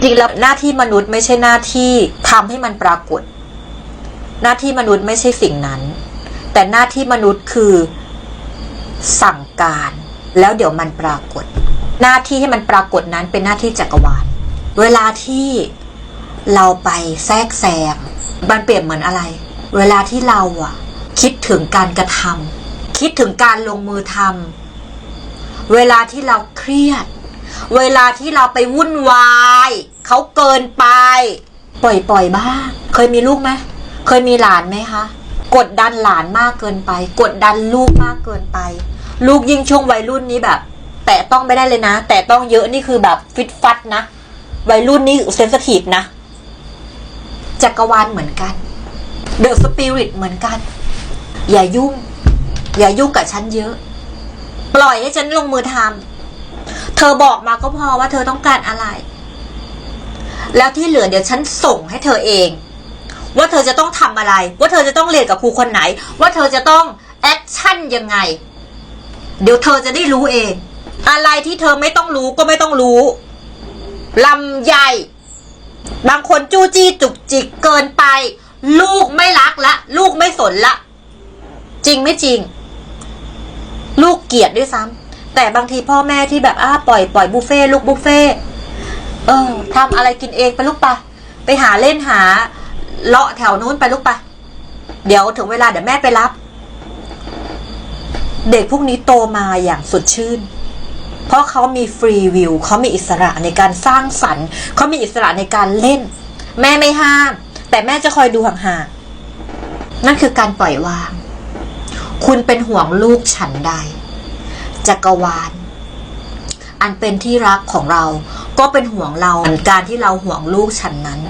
จริงๆแล้วหน้าที่มนุษย์ไม่ใช่หน้าที่ทำให้มันปรากฏ หน้าที่มนุษย์ไม่ใช่สิ่งนั้น แต่หน้าที่มนุษย์คือสั่งการ แล้วเดี๋ยวมันปรากฏ หน้าที่ให้มันปรากฏนั้นเป็นหน้าที่จักรวาล เวลาที่เราไปแทรกแซงมันเปรียบเหมือนอะไร เวลาที่เราอะคิดถึงการกระทำคิดถึงการลงมือทำเวลาที่เราเครียด เวลาที่เราไปวุ่นวายเขาเกินไป ปล่อยปล่อยบ้างเคยมีลูกไหมเคยมีหลานไหมคะกดดันหลานมากเกินไป กดดันลูกมากเกินไป ลูกยิ่งช่วงวัยรุ่นนี้แบบ แต่ต้องไม่ได้เลยนะ แต่ต้องเยอะนี่คือแบบฟิตฟัดนะวัยรุ่นนี่เซนสทีฟนะจักรวาลเหมือนกันเดอะสปิริตเหมือนกัน อย่ายุ่ง อย่ายุ่งกับฉันเยอะ ปล่อยให้ฉันลงมือทำ เธอบอกมาก็พอว่าเธอต้องการอะไร แล้วที่เหลือเดี๋ยวฉันส่งให้เธอเอง ว่าเธอจะต้องทำอะไร ว่าเธอจะต้องเรียนกับครูคนไหน ว่าเธอจะต้องแอคชั่นยังไง เดี๋ยวเธอจะได้รู้เอง อะไรที่เธอไม่ต้องรู้ก็ไม่ต้องรู้ลำใหญ่บางคนจู้จี้จุกจิกเกินไป ลูกไม่รักละ ลูกไม่สนละ จริงไม่จริง ลูกเกลียดด้วยซ้ำ แต่บางทีพ่อแม่ที่แบบอ้าปล่อยปล่อยบุฟเฟ่ลูกบุฟเฟ่เออทำอะไรกินเองไปลูกปะไปหาเล่นหาเลาะแถวนู้นไปลูกปะเดี๋ยวถึงเวลาเดี๋ยวแม่ไปรับ เด็กพวกนี้โตมาอย่างสดชื่น เพราะเขามีฟรีวิวเขามีอิสระในการสร้างสรรค์เขามีอิสระในการเล่น แม่ไม่ห้าม แต่แม่จะคอยดูห่างๆนั่นคือการปล่อยวาง คุณเป็นห่วงลูกฉันใด จักรวาล อันเป็นที่รักของเราก็เป็นห่วงเราเหมือนการที่เราห่วงลูกฉันนั้น